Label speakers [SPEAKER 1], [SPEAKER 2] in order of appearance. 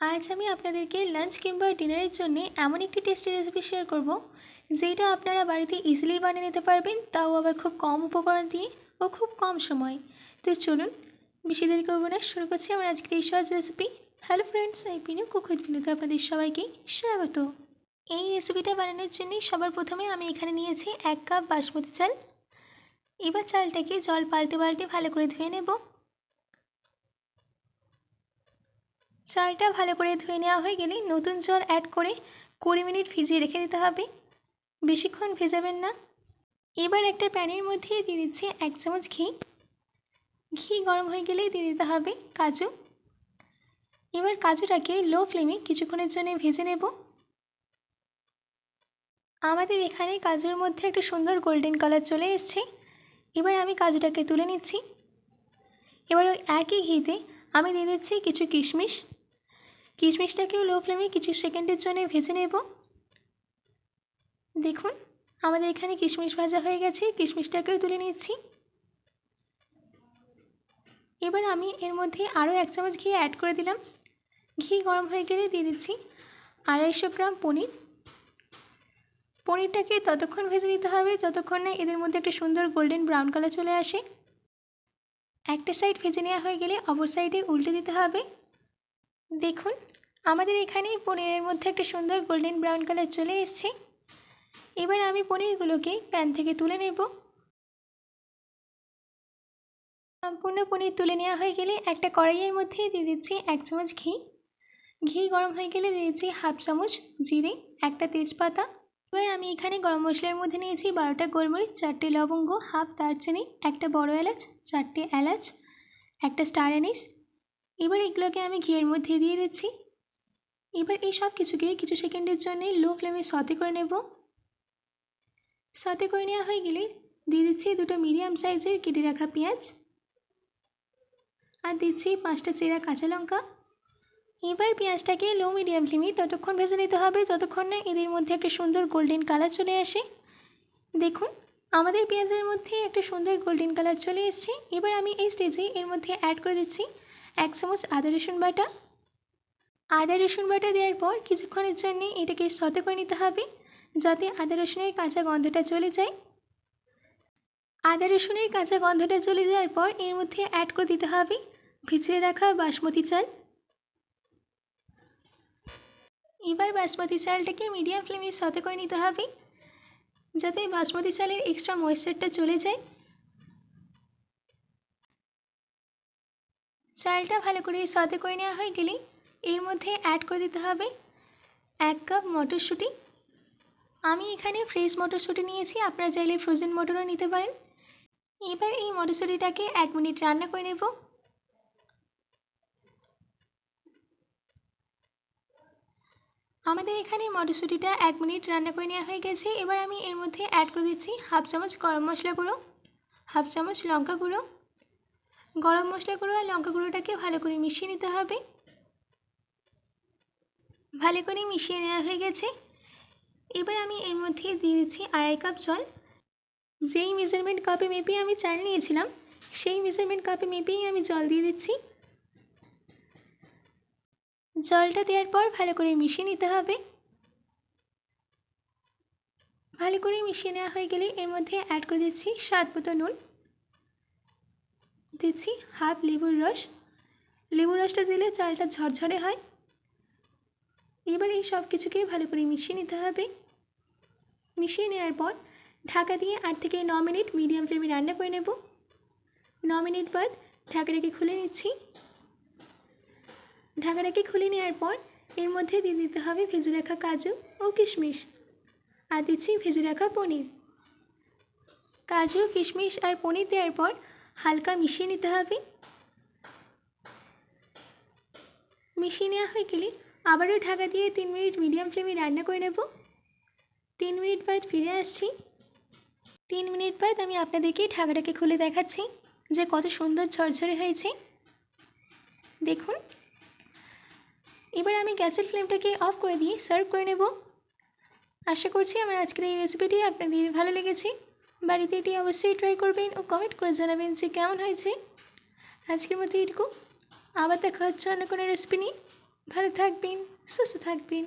[SPEAKER 1] আজ আমি আপনাদেরকে লাঞ্চ কিংবা ডিনারের জন্য এমন একটি টেস্টি রেসিপি শেয়ার করব, যেটা আপনারা বাড়িতে ইজিলি বানিয়ে নিতে পারবেন, তাও আবার খুব কম উপকরণ দিয়ে ও খুব কম সময়। তো চলুন, বেশি দেরি করব না, শুরু করছি আমার আজকের এই সহজ রেসিপি হ্যালো ফ্রেন্ডস এই পিনু, কুকুর পিনুতে আপনাদের সবাইকে স্বাগত। এই রেসিপিটা বানানোর জন্য সবার প্রথমে আমি এখানে নিয়েছি এক কাপ বাসমতি চাল। এবার চালটাকে জল পাল্টে পাল্টে ভালো করে ধুয়ে নেব। চালটা ভালো করে ধুয়ে নেওয়া হয়ে গেলে নতুন জল অ্যাড করে কুড়ি মিনিট ভিজিয়ে রেখে দিতে হবে। বেশিক্ষণ ভেজাবেন না। এবার একটা প্যানের মধ্যে দিয়ে দিচ্ছি এক চামচ ঘি। ঘি গরম হয়ে গেলেই দিয়ে দিতে হবে কাজু। এবার কাজুটাকে লো ফ্লেমে কিছুক্ষণের জন্য ভেজে নেব। আমাদের এখানে কাজুর মধ্যে একটা সুন্দর গোল্ডেন কালার চলে এসছে। এবার আমি কাজুটাকে তুলে নিচ্ছি। এবার ওই একই ঘিতে আমি দিয়ে দিচ্ছি কিছু কিশমিশ। কিশমিশটাকেও লো ফ্লেমে কিছু সেকেন্ডের জন্য ভেজে নেব। দেখুন, আমাদের এখানে কিশমিশ ভাজা হয়ে গেছে, কিশমিশটাকেও তুলে নিচ্ছি। এবার আমি এর মধ্যে আরও এক চামচ ঘি অ্যাড করে দিলাম। ঘি গরম হয়ে গেলে দিয়ে দিচ্ছি আড়াইশো গ্রাম পনির। পনিরটাকে ততক্ষণ ভেজে দিতে হবে, যতক্ষণ না এদের মধ্যে একটা সুন্দর গোল্ডেন ব্রাউন কালার চলে আসে। একটা সাইড ভেজে নেওয়া হয়ে গেলে অপর সাইডে উল্টে দিতে হবে। দেখুন, আমাদের এখানে পনিরের মধ্যে একটা সুন্দর গোল্ডেন ব্রাউন কালার চলে এসছে। এবার আমি পনিরগুলোকে প্যান থেকে তুলে নেব। সম্পূর্ণ পনির তুলে নেওয়া হয়ে গেলে একটা কড়াইয়ের মধ্যে দিয়ে দিচ্ছি এক চামচ ঘি। ঘি গরম হয়ে গেলে দিয়ে দিচ্ছি হাফ চামচ জিরে, একটা তেজপাতা। এবার আমি এখানে গরম মশলার মধ্যে নিয়েছি বারোটা গোলমরিচ, চারটে লবঙ্গ, হাফ দারচিনি, একটা বড় এলাচ, চারটে এলাচ, একটা স্টার অ্যানিস এবার এগুলোকে আমি ঘিয়ের মধ্যে দিয়ে দিচ্ছি। এবার এই সব কিছুকে কিছু সেকেন্ডের জন্য লো ফ্লেমে সতে করে নেব। সতে করে নেওয়া হয়ে গেলে দিয়ে দিচ্ছি দুটো মিডিয়াম সাইজের কেটে রাখা পেঁয়াজ। আর দিচ্ছি পাঁচটা চেরা কাঁচা লঙ্কা। এবার পেঁয়াজটাকে লো মিডিয়াম ফ্লেমে ততক্ষণ ভেজে নিতে হবে যতক্ষণ না এদের মধ্যে একটা সুন্দর গোল্ডেন কালার চলে আসে। দেখুন, আমাদের পেঁয়াজের মধ্যে একটা সুন্দর গোল্ডেন কালার চলে এসেছে। এবার আমি এই স্টেজে এর মধ্যে অ্যাড করে দিচ্ছি এক চামচ আদা রসুন বাটা। আদা রসুন বাটা দেওয়ার পর কিছুক্ষণের জন্য এটাকে সতে করে নিতে হবে, যাতে আদা রসুনের কাঁচা গন্ধটা চলে যায়। আদা রসুনের কাঁচা গন্ধটা চলে যাওয়ার পর এর মধ্যে অ্যাড করে দিতে হবে ভিজিয়ে রাখা বাসমতি চাল। এবার বাসমতি চালটাকে মিডিয়াম ফ্লেমে সতে করে নিতে হবে, যাতে বাসমতি চালের এক্সট্রা ময়েশ্চারটা চলে যায়। চালটা ভালো করে সতে করে নেওয়া হয়ে গেলে এর মধ্যে অ্যাড করে দিতে হবে এক কাপ মটরশুঁটি। আমি এখানে ফ্রেশ মটরশুঁটি নিয়েছি, আপনারা চাইলে ফ্রোজেন মটরও নিতে পারেন। এবার এই মটরশুঁটিটাকে এক মিনিট রান্না করে নেব। আমাদের এখানে মটরশুঁটিটা এক মিনিট রান্না করে নেওয়া হয়ে গেছে। এবার আমি এর মধ্যে অ্যাড করে দিচ্ছি হাফ চামচ গরম মশলা গুঁড়ো হাফ চামচ লঙ্কা গুঁড়ো গরম মশলা গুঁড়ো আর লঙ্কা গুঁড়োটাকে ভালো করে মিশিয়ে নিতে হবে। ভালো করে মিশিয়ে নেওয়া হয়ে গেছে। এবার আমি এর মধ্যে দিয়ে দিচ্ছি আড়াই কাপ জল। যেই মেজারমেন্ট কাপে মেপে আমি চাল নিয়েছিলাম, সেই মেজারমেন্ট কাপে মেপেই আমি জল দিয়ে দিচ্ছি। জলটা দেওয়ার পর ভালো করে মিশিয়ে নিতে হবে। ভালো করে মিশিয়ে নেওয়া হয়ে গেলে এর মধ্যে অ্যাড করে দিচ্ছি স্বাদ মতো নুন। দিচ্ছি হাফ লেবুর রস। লেবুর রসটা দিলে চালটা ঝরঝরে হয়। এবার এই সব কিছুকে ভালো করে মিশিয়ে নিতে হবে। মিশিয়ে নেওয়ার পর ঢাকা দিয়ে আট থেকে ন মিনিট মিডিয়াম ফ্লেমে রান্না করে নেব। ন মিনিট বাদ ঢাকাটাকে খুলে নিচ্ছি। ঢাকাটাকে খুলে নেওয়ার পর এর মধ্যে দিয়ে দিতে হবে ভেজে রাখা কাজু ও কিশমিশ। আর দিচ্ছি ভেজে রাখা পনির। কাজু, কিশমিশ আর পনির দেওয়ার পর হালকা মিশিয়ে নিতে হবে। মিশিয়ে নেওয়া হয়ে গেলে আবারও ঢাকা দিয়ে তিন মিনিট মিডিয়াম ফ্লেমে রান্না করে নেব। তিন মিনিট বাদ ফিরে আসছি। তিন মিনিট বাদ আমি আপনাদেরকে ঢাকাটাকে খুলে দেখাচ্ছি যে কত সুন্দর ঝরঝরে হয়েছে। দেখুন। এবার আমি গ্যাসের ফ্লেমটাকে অফ করে দিয়ে সার্ভ করে নেব। আশা করছি আমার আজকের এই রেসিপিটি আপনাদের ভালো লেগেছে। বাড়িতে এটি অবশ্যই ট্রাই করবেন ও কমেন্ট করে জানাবেন যে কেমন হয়েছে। আজকের মতো এটুকু আবার দেখা হচ্ছে অন্য কোনো রেসিপি নিয়ে। ভালো থাকবেন, সুস্থ থাকবেন।